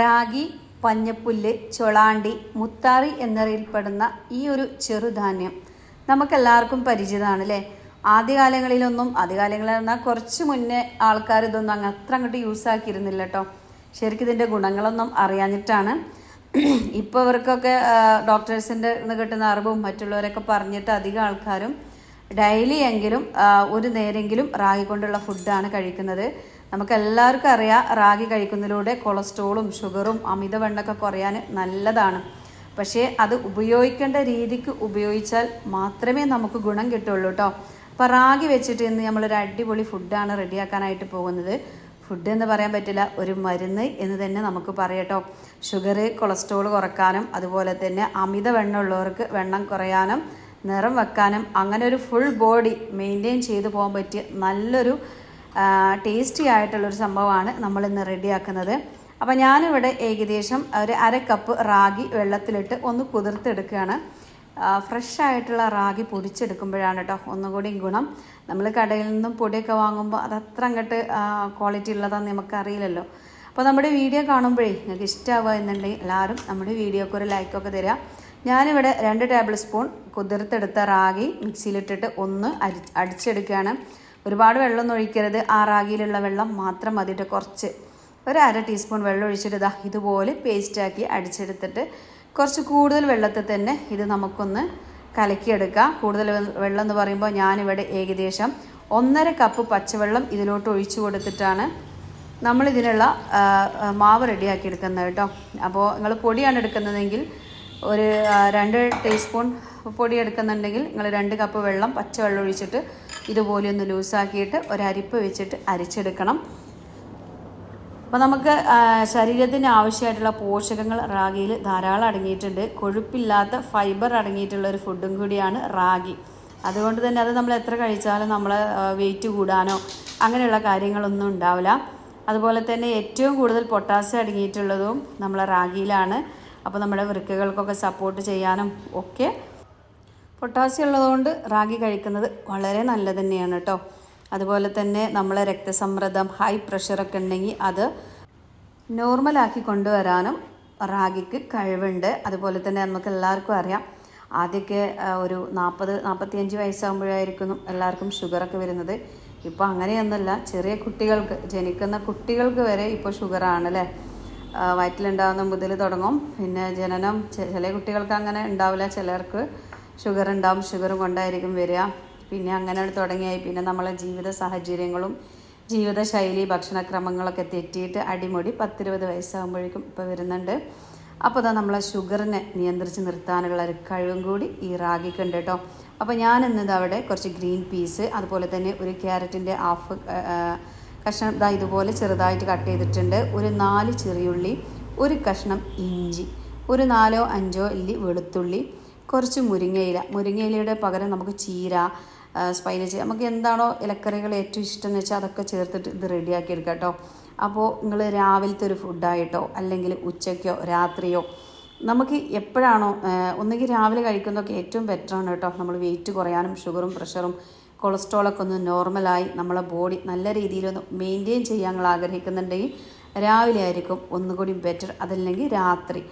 റാഗി പഞ്ഞപ്പുല്ല് ചൊളാണ്ടി മുത്താറി എന്നറിയപ്പെടുന്ന ഈ ഒരു ചെറുധാന്യം നമുക്കെല്ലാവർക്കും പരിചിതമാണ് അല്ലേ ആദ്യകാലങ്ങളിലൊന്നും ആദ്യകാലങ്ങളിൽ എന്നാൽ കുറച്ച് മുന്നേ ആൾക്കാർ ഇതൊന്നും അങ്ങ് അത്ര അങ്ങോട്ട് യൂസ് ആക്കിയിരുന്നില്ല കേട്ടോ ശരിക്കും ഇതിന്റെ ഗുണങ്ങളൊന്നും അറിയാഞ്ഞിട്ടാണ്. ഇപ്പോൾ ഇവർക്കൊക്കെ ഡോക്ടേഴ്സിന്റെ നിന്ന് കിട്ടുന്ന അറിവും മറ്റുള്ളവരൊക്കെ പറഞ്ഞിട്ട് അധികം ആൾക്കാരും ഡെയിലി എങ്കിലും ഒരു നേരെങ്കിലും റാഗി കൊണ്ടുള്ള ഫുഡാണ് കഴിക്കുന്നത്. നമുക്ക് എല്ലാവർക്കും അറിയാം റാഗി കഴിക്കുന്നതിലൂടെ കൊളസ്ട്രോളും ഷുഗറും അമിതവണ്ണൊക്കെ കുറയാൻ നല്ലതാണ്. പക്ഷേ അത് ഉപയോഗിക്കേണ്ട രീതിക്ക് ഉപയോഗിച്ചാൽ മാത്രമേ നമുക്ക് ഗുണം കിട്ടുള്ളൂ കേട്ടോ അപ്പോൾ റാഗി വെച്ചിട്ട് ഇന്ന് നമ്മളൊരു അടിപൊളി ഫുഡാണ് റെഡിയാക്കാനായിട്ട് പോകുന്നത്. ഫുഡ് എന്ന് പറയാൻ പറ്റില്ല ഒരു മരുന്ന് എന്ന് തന്നെ നമുക്ക് പറയട്ടോ ഷുഗർ കൊളസ്ട്രോൾ കുറക്കാനും അതുപോലെ തന്നെ അമിത വെണ്ണമുള്ളവർക്ക് വെണ്ണം കുറയാനും നിറം വെക്കാനും അങ്ങനെ ഒരു ഫുൾ ബോഡി മെയിന്റെയിൻ ചെയ്തു പോകാൻ പറ്റിയ നല്ലൊരു ടേസ്റ്റി ആയിട്ടുള്ളൊരു സംഭവമാണ് നമ്മൾ ഇന്ന് റെഡിയാക്കുന്നത്. അപ്പോൾ ഞാനിവിടെ ഏകദേശം ഒരു അര കപ്പ് റാഗി വെള്ളത്തിലിട്ട് ഒന്ന് കുതിർത്തെടുക്കുകയാണ്. ഫ്രഷ് ആയിട്ടുള്ള റാഗി പൊടിച്ചെടുക്കുമ്പോഴാണ് കേട്ടോ ഒന്നുകൂടി ഗുണം. നമ്മൾ കടയിൽ നിന്നും പൊടിയൊക്കെ വാങ്ങുമ്പോൾ അത് അത്ര അങ്ങോട്ട് ക്വാളിറ്റി ഉള്ളതാണെന്ന് നമുക്കറിയില്ലല്ലോ. അപ്പോൾ നമ്മുടെ വീഡിയോ കാണുമ്പോഴേ നിങ്ങൾക്ക് ഇഷ്ടമാവുക എന്നുണ്ടെങ്കിൽ എല്ലാവരും നമ്മുടെ വീഡിയോക്ക് ഒരു ലൈക്കൊക്കെ തരിക. ഞാനിവിടെ രണ്ട് ടേബിൾ സ്പൂൺ കുതിർത്തെടുത്ത റാഗി മിക്സിയിലിട്ടിട്ട് ഒന്ന് അരി അടിച്ചെടുക്കുകയാണ്. ഒരുപാട് വെള്ളമൊന്നും ഒഴിക്കരുത്. ആ റാഗിയിലുള്ള വെള്ളം മാത്രം മതിയിട്ട് കുറച്ച്. ഒരു അര ടീസ്പൂൺ വെള്ളം ഒഴിച്ചിട്ട് ഇതാ ഇതുപോലെ പേസ്റ്റാക്കി അടിച്ചെടുത്തിട്ട് കുറച്ച് കൂടുതൽ വെള്ളത്തിൽ തന്നെ ഇത് നമുക്കൊന്ന് കലക്കിയെടുക്കാം. കൂടുതൽ വെള്ളം എന്ന് പറയുമ്പോൾ ഞാനിവിടെ ഏകദേശം ഒന്നര കപ്പ് പച്ചവെള്ളം ഇതിലോട്ട് ഒഴിച്ചു കൊടുത്തിട്ടാണ് നമ്മൾ ഇതിനുള്ള മാവ് റെഡിയാക്കി എടുക്കുന്നത് കേട്ടോ അപ്പോൾ നിങ്ങൾ പൊടിയാണ് എടുക്കുന്നതെങ്കിൽ ഒരു രണ്ട് ടീസ്പൂൺ പൊടി എടുക്കുന്നുണ്ടെങ്കിൽ നിങ്ങൾ രണ്ട് കപ്പ് വെള്ളം പച്ചവെള്ളം ഒഴിച്ചിട്ട് ഇതുപോലെ ഒന്ന് ലൂസാക്കിയിട്ട് ഒരരിപ്പ് വെച്ചിട്ട് അരിച്ചെടുക്കണം. അപ്പോൾ നമുക്ക് ശരീരത്തിന് ആവശ്യമായിട്ടുള്ള പോഷകങ്ങൾ റാഗിയിൽ ധാരാളം അടങ്ങിയിട്ടുണ്ട്. കൊഴുപ്പില്ലാത്ത ഫൈബർ അടങ്ങിയിട്ടുള്ള ഒരു ഫുഡും കൂടിയാണ് റാഗി. അതുകൊണ്ട് തന്നെ അത് നമ്മൾ എത്ര കഴിച്ചാലും നമ്മൾ വെയിറ്റ് കൂടാനോ അങ്ങനെയുള്ള കാര്യങ്ങളൊന്നും ഉണ്ടാവില്ല. അതുപോലെ തന്നെ ഏറ്റവും കൂടുതൽ പൊട്ടാസ്യം അടങ്ങിയിട്ടുള്ളതും നമ്മളെ റാഗിയിലാണ്. അപ്പോൾ നമ്മുടെ വൃക്കകൾക്കൊക്കെ സപ്പോർട്ട് ചെയ്യാനും ഒക്കെ പൊട്ടാസ്യം ഉള്ളതുകൊണ്ട് റാഗി കഴിക്കുന്നത് വളരെ നല്ലത് തന്നെയാണ് കേട്ടോ. അതുപോലെ തന്നെ നമ്മളെ രക്തസമ്മർദ്ദം ഹൈ പ്രഷറൊക്കെ ഉണ്ടെങ്കിൽ അത് നോർമലാക്കി കൊണ്ടുവരാനും റാഗിക്ക് കഴിവുണ്ട്. അതുപോലെ തന്നെ നമുക്ക് എല്ലാവർക്കും അറിയാം ആദ്യമൊക്കെ ഒരു നാൽപ്പത് നാൽപ്പത്തിയഞ്ച് വയസ്സാകുമ്പോഴായിരിക്കും എല്ലാവർക്കും ഷുഗറൊക്കെ വരുന്നത്. ഇപ്പോൾ അങ്ങനെയൊന്നുമല്ല ചെറിയ കുട്ടികൾക്ക് ജനിക്കുന്ന കുട്ടികൾക്ക് വരെ ഇപ്പോൾ ഷുഗറാണ് അല്ലേ? വയറ്റിലുണ്ടാകുന്ന മുതൽ തുടങ്ങും. പിന്നെ ജനനം ചില കുട്ടികൾക്ക് അങ്ങനെ ഉണ്ടാവില്ല. ചിലർക്ക് ഷുഗർ ഉണ്ടാവും ഷുഗറും കൊണ്ടായിരിക്കും വരിക. പിന്നെ അങ്ങനെ തുടങ്ങിയായി. പിന്നെ നമ്മളെ ജീവിത സാഹചര്യങ്ങളും ജീവിതശൈലി ഭക്ഷണക്രമങ്ങളൊക്കെ തെറ്റിയിട്ട് അടിമുടി പത്തിരുപത് വയസ്സാകുമ്പോഴേക്കും ഇപ്പോൾ വരുന്നുണ്ട്. അപ്പോൾ അതാ നമ്മളെ ഷുഗറിനെ നിയന്ത്രിച്ച് നിർത്താനുള്ള ഒരു കഴിവും കൂടി ഈ റാഗിക്കുണ്ട് കേട്ടോ. അപ്പോൾ ഞാൻ ഇന്നത് അവിടെ കുറച്ച് ഗ്രീൻ പീസ് അതുപോലെ തന്നെ ഒരു ക്യാരറ്റിന്റെ ഹാഫ് കഷ്ണം ഇതാ ഇതുപോലെ ചെറുതായിട്ട് കട്ട് ചെയ്തിട്ടുണ്ട്. ഒരു നാല് ചെറിയുള്ളി ഒരു കഷ്ണം ഇഞ്ചി ഒരു നാലോ അഞ്ചോ ഇല്ലി വെളുത്തുള്ളി കുറച്ച് മുരിങ്ങയില. മുരിങ്ങയിലയുടെ പകരം നമുക്ക് ചീര സ്പൈനച്ച് നമുക്ക് എന്താണോ ഇലക്കറികൾ ഏറ്റവും ഇഷ്ടം എന്ന് വെച്ചാൽ അതൊക്കെ ചേർത്തിട്ട് ഇത് റെഡിയാക്കി എടുക്കാം കേട്ടോ അപ്പോൾ നിങ്ങൾ രാവിലത്തെ ഒരു ഫുഡായിട്ടോ അല്ലെങ്കിൽ ഉച്ചയ്ക്കോ രാത്രിയോ നമുക്ക് എപ്പോഴാണോ ഒന്നുകിൽ രാവിലെ കഴിക്കുന്നതൊക്കെ ഏറ്റവും ബെറ്ററാണ് കേട്ടോ നമ്മൾ വെയിറ്റ് കുറയാനും ഷുഗറും പ്രഷറും കൊളസ്ട്രോളൊക്കെ ഒന്ന് നോർമലായി നമ്മളെ ബോഡി നല്ല രീതിയിലൊന്ന് മെയിന്റെയിൻ ചെയ്യാൻ നിങ്ങൾ ആഗ്രഹിക്കുന്നുണ്ടെങ്കിൽ രാവിലെ ആയിരിക്കും ഒന്നുകൂടി ബെറ്റർ അതല്ലെങ്കിൽ രാത്രി.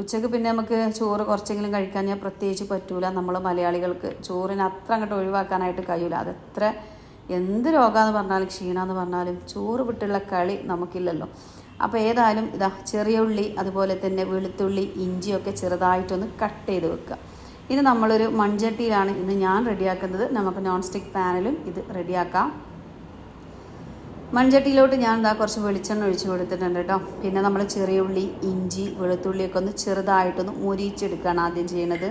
ഉച്ചയ്ക്ക് പിന്നെ നമുക്ക് ചോറ് കുറച്ചെങ്കിലും കഴിക്കാൻ ഞാൻ പ്രത്യേകിച്ച് പറ്റൂല. നമ്മൾ മലയാളികൾക്ക് ചോറിന് അത്ര അങ്ങോട്ട് ഒഴിവാക്കാനായിട്ട് കഴിയൂല. അതെത്ര എന്ത് രോഗമെന്ന് പറഞ്ഞാലും ക്ഷീണമെന്ന് പറഞ്ഞാലും ചോറ് വിട്ടുള്ള കളി നമുക്കില്ലല്ലോ. അപ്പോൾ ഏതായാലും ഇതാ ചെറിയ ഉള്ളി അതുപോലെ തന്നെ വെളുത്തുള്ളി ഇഞ്ചിയൊക്കെ ചെറുതായിട്ടൊന്ന് കട്ട് ചെയ്ത് വെക്കുക. ഇനി നമ്മളൊരു മൺചട്ടിയിലാണ് ഇന്ന് ഞാൻ റെഡിയാക്കുന്നത്. നമുക്ക് നോൺ സ്റ്റിക്ക് പാനിലും ഇത് റെഡിയാക്കാം. മൺചട്ടിയിലോട്ട് ഞാൻ എന്താ കുറച്ച് വെളിച്ചെണ്ണ ഒഴിച്ച് കൊടുത്തിട്ടുണ്ട് കേട്ടോ. പിന്നെ നമ്മൾ ചെറിയ ഉള്ളി ഇഞ്ചി വെളുത്തുള്ളിയൊക്കെ ഒന്ന് ചെറുതായിട്ടൊന്ന് മുരിച്ചെടുക്കുകയാണ് ആദ്യം ചെയ്യണത്.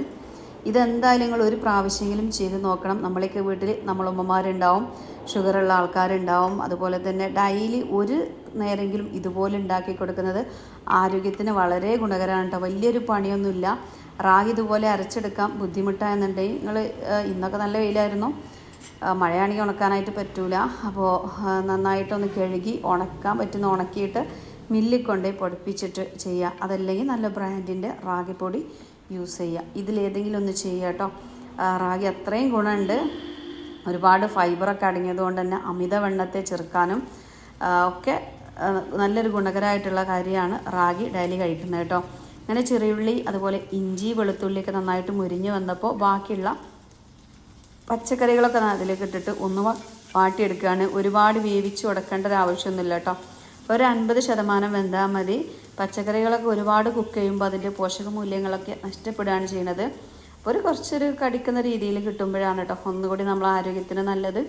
ഇതെന്തായാലും നിങ്ങൾ ഒരു പ്രാവശ്യമെങ്കിലും ചെയ്ത് നോക്കണം. നമ്മളൊക്കെ വീട്ടിൽ നമ്മളമ്മമാരുണ്ടാവും ഷുഗറുള്ള ആൾക്കാരുണ്ടാവും. അതുപോലെ തന്നെ ഡെയിലി ഒരു നേരെങ്കിലും ഇതുപോലെ ഉണ്ടാക്കി കൊടുക്കുന്നത് ആരോഗ്യത്തിന് വളരെ ഗുണകരമാണ് കേട്ടോ. വലിയൊരു പണിയൊന്നുമില്ല. റാഗി ഇതുപോലെ അരച്ചെടുക്കാം. ബുദ്ധിമുട്ടായെന്നുണ്ടെങ്കിൽ നിങ്ങൾ ഇന്നൊക്കെ നല്ല വെയിലായിരുന്നു. മഴയാണെങ്കിൽ ഉണക്കാനായിട്ട് പറ്റൂല. അപ്പോൾ നന്നായിട്ടൊന്ന് കഴുകി ഉണക്കാൻ പറ്റുന്ന ഉണക്കിയിട്ട് മില്ലിൽ കൊണ്ടുപോയി പൊടിപ്പിച്ചിട്ട് ചെയ്യുക. അതല്ലെങ്കിൽ നല്ല ബ്രാൻഡിന്റെ റാഗിപ്പൊടി യൂസ് ചെയ്യുക. ഇതിലേതെങ്കിലും ഒന്ന് ചെയ്യുക കേട്ടോ. റാഗി അത്രയും ഗുണമുണ്ട്. ഒരുപാട് ഫൈബറൊക്കെ അടങ്ങിയതുകൊണ്ട് തന്നെ അമിതവണ്ണത്തെ ചെറുക്കാനും ഒക്കെ നല്ലൊരു ഗുണകരമായിട്ടുള്ള കാര്യമാണ് റാഗി ഡെയിലി കഴിക്കുന്നത് കേട്ടോ. അങ്ങനെ ചെറിയുള്ളി അതുപോലെ ഇഞ്ചി വെളുത്തുള്ളിയൊക്കെ നന്നായിട്ട് മുരിഞ്ഞ് വന്നപ്പോൾ ബാക്കിയുള്ള പച്ചക്കറികളൊക്കെ അതിലേക്ക് ഇട്ടിട്ട് ഒന്ന് വാട്ടിയെടുക്കുകയാണ്. ഒരുപാട് വേവിച്ച് ഉടക്കേണ്ട ഒരു ആവശ്യമൊന്നുമില്ല കേട്ടോ. ഒരു അൻപത് ശതമാനം വെന്താൽ മതി. പച്ചക്കറികളൊക്കെ ഒരുപാട് കുക്ക് ചെയ്യുമ്പോൾ അതിന്റെ പോഷക മൂല്യങ്ങളൊക്കെ നഷ്ടപ്പെടുകയാണ് ചെയ്യുന്നത്. അപ്പോൾ ഒരു കുറച്ചൊരു കടിക്കുന്ന രീതിയിൽ കിട്ടുമ്പോഴാണ് കേട്ടോ ഒന്നുകൂടി നമ്മളെ ആരോഗ്യത്തിന് നല്ലത്.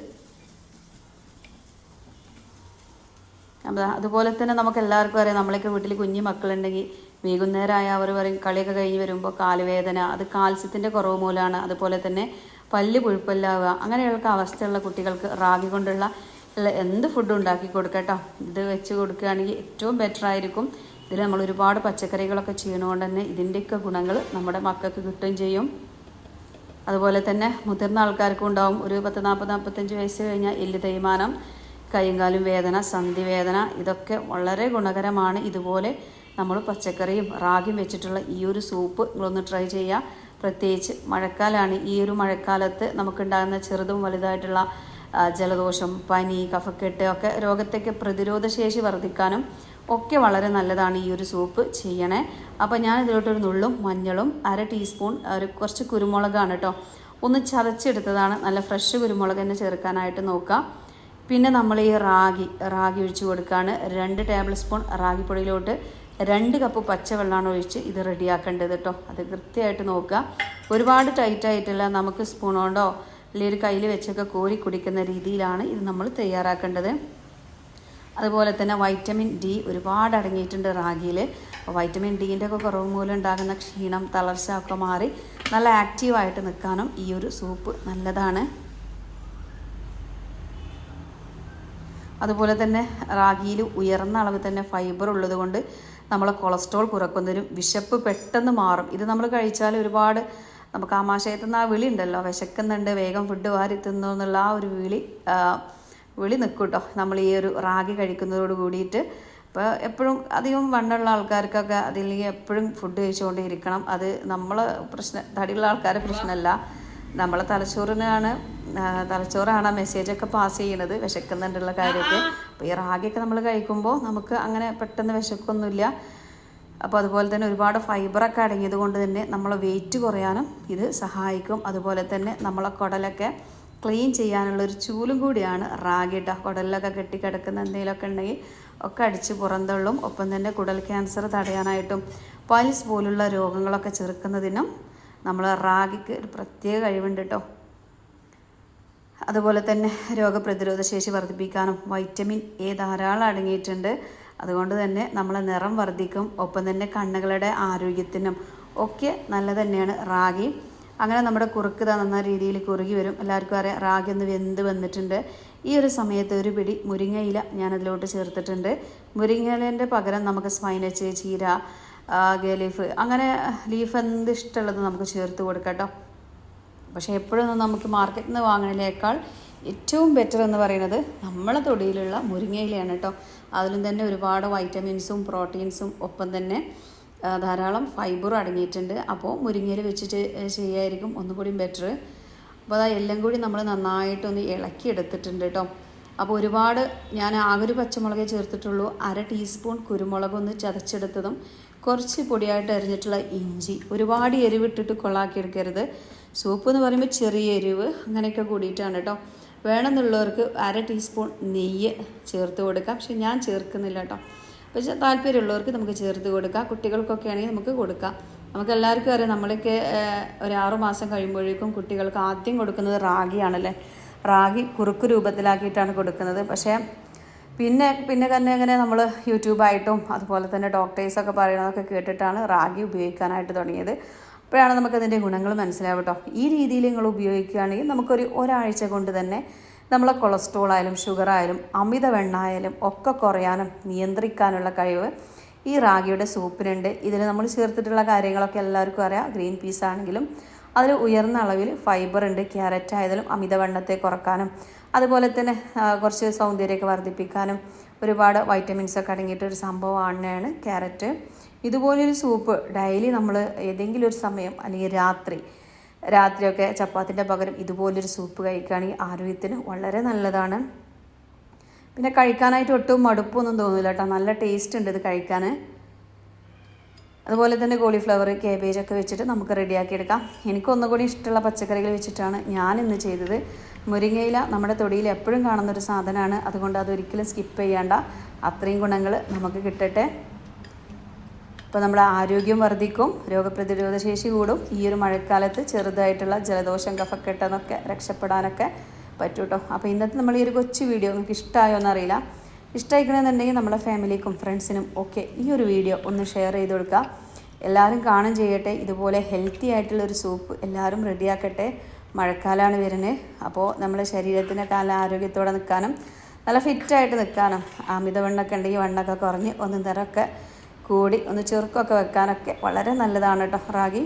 അതുപോലെ തന്നെ നമുക്ക് എല്ലാവർക്കും അറിയാം. നമ്മളൊക്കെ വീട്ടിൽ കുഞ്ഞു മക്കളുണ്ടെങ്കിൽ വൈകുന്നേരമായ അവർ പറയും കളിയൊക്കെ കഴിഞ്ഞ് വരുമ്പോൾ കാലുവേദന അത് കാൽസ്യത്തിന്റെ കുറവ് മൂലമാണ്. അതുപോലെ തന്നെ പല്ല് പുഴുപ്പല്ലാവുക അങ്ങനെയുള്ള അവസ്ഥയുള്ള കുട്ടികൾക്ക് റാഗി കൊണ്ടുള്ള എന്ത് ഫുഡ് ഉണ്ടാക്കി കൊടുക്കട്ടോ? ഇത് വെച്ച് കൊടുക്കുകയാണെങ്കിൽ ഏറ്റവും ബെറ്റർ ആയിരിക്കും. ഇതിൽ നമ്മൾ ഒരുപാട് പച്ചക്കറികളൊക്കെ ചെയ്യണതുകൊണ്ട് തന്നെ ഇതിന്റെയൊക്കെ ഗുണങ്ങൾ നമ്മുടെ മക്കൾക്ക് കിട്ടുകയും ചെയ്യും. അതുപോലെ തന്നെ മുതിർന്ന ആൾക്കാർക്കും ഉണ്ടാവും. ഒരു പത്ത് നാൽപ്പത് നാൽപ്പത്തഞ്ച് വയസ്സ് കഴിഞ്ഞാൽ എല്ല് തേയ്മാനം കൈയും കാലും വേദന സന്ധി വേദന ഇതൊക്കെ വളരെ ഗുണകരമാണ്. ഇതുപോലെ നമ്മൾ പച്ചക്കറിയും റാഗിയും വെച്ചിട്ടുള്ള ഈ ഒരു സൂപ്പ് നിങ്ങളൊന്ന് ട്രൈ ചെയ്യുക. പ്രത്യേകിച്ച് മഴക്കാലമാണ് ഈ ഒരു മഴക്കാലത്ത് നമുക്കുണ്ടാകുന്ന ചെറുതും വലുതായിട്ടുള്ള ജലദോഷം പനി കഫക്കെട്ട് ഒക്കെ രോഗത്തേക്ക് പ്രതിരോധ ശേഷി വർദ്ധിക്കാനും ഒക്കെ വളരെ നല്ലതാണ് ഈ ഒരു സൂപ്പ് ചെയ്യണേ. അപ്പോൾ ഞാൻ ഇതിലോട്ടൊരു നുള്ളും മഞ്ഞളും അര ടീസ്പൂൺ ഒരു കുറച്ച് കുരുമുളകാണ് കേട്ടോ ഒന്ന് ചതച്ചെടുത്തതാണ്. നല്ല ഫ്രഷ് കുരുമുളക് തന്നെ ചേർക്കാനായിട്ട് നോക്കുക പിന്നെ നമ്മൾ ഈ റാഗി റാഗി ഒഴിച്ചു കൊടുക്കുകയാണ് രണ്ട് ടേബിൾ സ്പൂൺ റാഗിപ്പൊടിയിലോട്ട് രണ്ട് കപ്പ് പച്ചവെള്ളമാണ് ഒഴിച്ച് ഇത് റെഡിയാക്കേണ്ടത് കേട്ടോ. അത് കൃത്യമായിട്ട് നോക്കുക. ഒരുപാട് ടൈറ്റ് ആയിട്ടില്ല. നമുക്ക് സ്പൂൺ കൊണ്ടോ അല്ലെങ്കിൽ ഒരു കയ്യിൽ വെച്ചൊക്കെ കോരി കുടിക്കുന്ന രീതിയിലാണ് ഇത് നമ്മൾ തയ്യാറാക്കേണ്ടത്. അതുപോലെ തന്നെ വൈറ്റമിൻ ഡി ഒരുപാട് അടങ്ങിയിട്ടുണ്ട് റാഗിയിൽ. വൈറ്റമിൻ ഡീന്റെ ഒക്കെ കുറവ് മൂലം ഉണ്ടാകുന്ന ക്ഷീണം തളർച്ച ഒക്കെ മാറി നല്ല ആക്റ്റീവായിട്ട് നിൽക്കാനും ഈ ഒരു സൂപ്പ് നല്ലതാണ്. അതുപോലെ തന്നെ റാഗിയിൽ ഉയർന്ന അളവ് തന്നെ ഫൈബർ ഉള്ളത് കൊണ്ട് നമ്മളെ കൊളസ്ട്രോൾ കുറക്കുന്നതിനും വിശപ്പ് പെട്ടെന്ന് മാറും. ഇത് നമ്മൾ കഴിച്ചാൽ ഒരുപാട് നമുക്ക് ആമാശയത്തു നിന്ന് ആ വിളി ഉണ്ടല്ലോ. വിശക്കുന്നുണ്ട് വേഗം ഫുഡ് വാരി തിന്നു എന്നുള്ള ആ ഒരു വിളി വിളി നിൽക്കും കേട്ടോ നമ്മൾ ഈ ഒരു റാഗി കഴിക്കുന്നതോട് കൂടിയിട്ട് അപ്പോൾ എപ്പോഴും അധികം വണ്ണുള്ള ആൾക്കാർക്കൊക്കെ അതില്ലെങ്കിൽ എപ്പോഴും ഫുഡ് കഴിച്ചുകൊണ്ടേ ഇരിക്കണം. അത് നമ്മൾ പ്രശ്നം തടിയുള്ള ആൾക്കാരെ പ്രശ്നമല്ല. നമ്മളെ തലച്ചോറിനാണ് തലച്ചോറാണ് ആ മെസ്സേജൊക്കെ പാസ് ചെയ്യുന്നത് വിശക്കുന്നുണ്ടുള്ള കാര്യമൊക്കെ. അപ്പോൾ ഈ റാഗിയൊക്കെ നമ്മൾ കഴിക്കുമ്പോൾ നമുക്ക് അങ്ങനെ പെട്ടെന്ന് വിശക്കൊന്നുമില്ല. അപ്പോൾ അതുപോലെ തന്നെ ഒരുപാട് ഫൈബറൊക്കെ അടങ്ങിയത് കൊണ്ട് തന്നെ നമ്മളെ വെയിറ്റ് കുറയാനും ഇത് സഹായിക്കും. അതുപോലെ തന്നെ നമ്മളെ കുടലൊക്കെ ക്ലീൻ ചെയ്യാനുള്ള ഒരു ചൂലും കൂടിയാണ് റാഗി കേട്ടോ കുടലിലൊക്കെ കെട്ടിക്കിടക്കുന്ന എന്തെങ്കിലുമൊക്കെ ഉണ്ടെങ്കിൽ ഒക്കെ അടിച്ച് പുറന്തള്ളും. ഒപ്പം തന്നെ കുടൽ ക്യാൻസർ തടയാനായിട്ടും പൈൽസ് പോലുള്ള രോഗങ്ങളൊക്കെ ചെറുക്കുന്നതിനും നമ്മൾ റാഗിക്ക് ഒരു പ്രത്യേക കഴിവുണ്ട് കേട്ടോ അതുപോലെ തന്നെ രോഗപ്രതിരോധ ശേഷി വർദ്ധിപ്പിക്കാനും വൈറ്റമിൻ എ ധാരാളം അടങ്ങിയിട്ടുണ്ട്. അതുകൊണ്ട് തന്നെ നമ്മളെ നിറം വർദ്ധിക്കും ഒപ്പം തന്നെ കണ്ണുകളുടെ ആരോഗ്യത്തിനും ഒക്കെ നല്ല തന്നെയാണ് റാഗി. അങ്ങനെ നമ്മുടെ കുറുക്ക് തന്ന രീതിയിൽ കുറുകി വരും. എല്ലാവർക്കും അറിയാം റാഗി ഒന്ന് വെന്ത് വന്നിട്ടുണ്ട്. ഈ ഒരു സമയത്ത് ഒരു പിടി മുരിങ്ങയില ഞാനതിലോട്ട് ചേർത്തിട്ടുണ്ട്. മുരിങ്ങയിലേന്റെ പകരം നമുക്ക് സ്പൈനച്ച് ചീര ഗേ ലീഫ്. അങ്ങനെ ലീഫ് എന്ത് ഇഷ്ടമുള്ളത് നമുക്ക് ചേർത്ത് കൊടുക്കാം കേട്ടോ പക്ഷേ എപ്പോഴൊന്നും നമുക്ക് മാർക്കറ്റിൽ നിന്ന് വാങ്ങണതിനേക്കാൾ ഏറ്റവും ബെറ്റർ എന്ന് പറയുന്നത് നമ്മളെ തൊടിയിലുള്ള മുരിങ്ങയിലയാണ് കേട്ടോ. അതിലും തന്നെ ഒരുപാട് വൈറ്റമിൻസും പ്രോട്ടീൻസും ഒപ്പം തന്നെ ധാരാളം ഫൈബറും അടങ്ങിയിട്ടുണ്ട്. അപ്പോൾ മുരിങ്ങയിൽ വെച്ചിട്ട് ചെയ്യായിരിക്കും ഒന്നുകൂടി ബെറ്റർ അപ്പോൾ അതാ എല്ലാം കൂടി നമ്മൾ നന്നായിട്ടൊന്ന് ഇളക്കി എടുത്തിട്ടുണ്ട് കേട്ടോ. അപ്പോൾ ഒരുപാട് ഞാൻ ആകെ ഒരു പച്ചമുളകേ ചേർത്തിട്ടുള്ളൂ. അര ടീസ്പൂൺ കുരുമുളകൊന്ന് ചതച്ചെടുത്തതും കുറച്ച് പൊടിയായിട്ട് അരിഞ്ഞിട്ടുള്ള ഇഞ്ചി ഒരുപാട് എരിവിട്ടിട്ട് കൊള്ളാക്കിയെടുക്കരുത്. സൂപ്പ് എന്ന് പറയുമ്പോൾ ചെറിയ എരിവ് അങ്ങനെയൊക്കെ കൂടിയിട്ടാണ് കേട്ടോ. വേണമെന്നുള്ളവർക്ക് അര ടീസ്പൂൺ നെയ്യ് ചേർത്ത് കൊടുക്കാം. പക്ഷെ ഞാൻ ചേർക്കുന്നില്ല കേട്ടോ. പക്ഷെ താല്പര്യമുള്ളവർക്ക് നമുക്ക് ചേർത്ത് കൊടുക്കാം. കുട്ടികൾക്കൊക്കെ ആണെങ്കിൽ നമുക്ക് കൊടുക്കാം. നമുക്ക് എല്ലാവർക്കും അറിയാം നമ്മളൊക്കെ ഒരു ആറു മാസം കഴിയുമ്പോഴേക്കും കുട്ടികൾക്ക് ആദ്യം കൊടുക്കുന്നത് റാഗിയാണല്ലേ? റാഗി കുറുക്ക് രൂപത്തിലാക്കിയിട്ടാണ് കൊടുക്കുന്നത്. പക്ഷേ പിന്നെ പിന്നെ തന്നെ ഇങ്ങനെ നമ്മൾ യൂട്യൂബായിട്ടും അതുപോലെ തന്നെ ഡോക്ടേഴ്സൊക്കെ പറയണതൊക്കെ കേട്ടിട്ടാണ് റാഗി ഉപയോഗിക്കാനായിട്ട് തുടങ്ങിയത്. അപ്പോഴാണ് നമുക്കതിന്റെ ഗുണങ്ങൾ മനസ്സിലാവും കേട്ടോ ഈ രീതിയിൽ നിങ്ങൾ ഉപയോഗിക്കുകയാണെങ്കിൽ നമുക്കൊരു ഒരാഴ്ച കൊണ്ട് തന്നെ നമ്മളെ കൊളസ്ട്രോൾ ആയാലും ഷുഗർ ആയാലും അമിതവെണ്ണ ആയാലും ഒക്കെ കുറയാനും നിയന്ത്രിക്കാനുള്ള കഴിവ് ഈ റാഗിയുടെ സൂപ്പിനുണ്ട്. ഇതിൽ നമ്മൾ ചേർത്തിട്ടുള്ള കാര്യങ്ങളൊക്കെ എല്ലാവർക്കും അറിയാം. ഗ്രീൻ പീസ് ആണെങ്കിലും അതിൽ ഉയർന്ന അളവിൽ ഫൈബർ ഉണ്ട്. ക്യാരറ്റ് ആയതിലും അമിതവണ്ണത്തെ കുറക്കാനും അതുപോലെ തന്നെ കുറച്ച് സൗന്ദര്യമൊക്കെ വർദ്ധിപ്പിക്കാനും ഒരുപാട് വൈറ്റമിൻസ് ഒക്കെ അടങ്ങിയിട്ടൊരു ഒരു സംഭവമാണ് ക്യാരറ്റ്. ഇതുപോലൊരു സൂപ്പ് ഡെയിലി നമ്മൾ ഏതെങ്കിലും ഒരു സമയം അല്ലെങ്കിൽ രാത്രി രാത്രിയൊക്കെ ചപ്പാത്തിന്റെ പകരം ഇതുപോലൊരു സൂപ്പ് കഴിക്കുകയാണെങ്കിൽ ആരോഗ്യത്തിന് വളരെ നല്ലതാണ്. പിന്നെ കഴിക്കാനായിട്ട് ഒട്ടും മടുപ്പൊന്നും തോന്നില്ല കേട്ടോ. നല്ല ടേസ്റ്റ് ഉണ്ട് ഇത് കഴിക്കാൻ. അതുപോലെ തന്നെ കോളിഫ്ലവർ കേബേജ് ഒക്കെ വെച്ചിട്ട് നമുക്ക് റെഡിയാക്കി എടുക്കാം. എനിക്ക് ഒന്നുകൂടി ഇഷ്ടമുള്ള പച്ചക്കറികൾ വെച്ചിട്ടാണ് ഞാൻ ഇന്ന് ചെയ്തത്. മുരിങ്ങയില നമ്മുടെ തൊടിയിൽ എപ്പോഴും കാണുന്ന ഒരു സാധനമാണ്. അതുകൊണ്ട് അതൊരിക്കലും സ്കിപ്പ് ചെയ്യേണ്ട. അത്രയും ഗുണങ്ങൾ നമുക്ക് കിട്ടട്ടെ. അപ്പോൾ നമ്മുടെ ആരോഗ്യം വർദ്ധിക്കും രോഗപ്രതിരോധ ശേഷി കൂടും. ഈ ഒരു മഴക്കാലത്ത് ചെറുതായിട്ടുള്ള ജലദോഷം കഫക്കെട്ടെന്നൊക്കെ രക്ഷപ്പെടാനൊക്കെ പറ്റും കേട്ടോ അപ്പോൾ ഇന്നത്തെ നമ്മൾ ഈ ഒരു കൊച്ചു വീഡിയോ നിങ്ങൾക്ക് ഇഷ്ടമായോ എന്നറിയില്ല. ഇഷ്ടമായിക്കണമെന്നുണ്ടെങ്കിൽ നമ്മുടെ ഫാമിലിക്കും ഫ്രണ്ട്സിനും ഒക്കെ ഈ ഒരു വീഡിയോ ഒന്ന് ഷെയർ ചെയ്ത് കൊടുക്കുക. എല്ലാവരും കാണും ചെയ്യട്ടെ. ഇതുപോലെ ഹെൽത്തി ആയിട്ടുള്ളൊരു സൂപ്പ് എല്ലാവരും റെഡിയാക്കട്ടെ. മഴക്കാലമാണ് വരുന്നത് അപ്പോൾ നമ്മുടെ ശരീരത്തിനൊക്കെ നല്ല ആരോഗ്യത്തോടെ നിൽക്കാനും നല്ല ഫിറ്റായിട്ട് നിൽക്കാനും അമിതവണ്ണൊക്കെ ഉണ്ടെങ്കിൽ വണ്ണൊക്കെ കുറഞ്ഞ് ഒന്ന് നിറമൊക്കെ കൂടി ഒന്ന് ചെറുക്കൊക്കെ വെക്കാനൊക്കെ വളരെ നല്ലതാണ് കേട്ടോ റാഗി.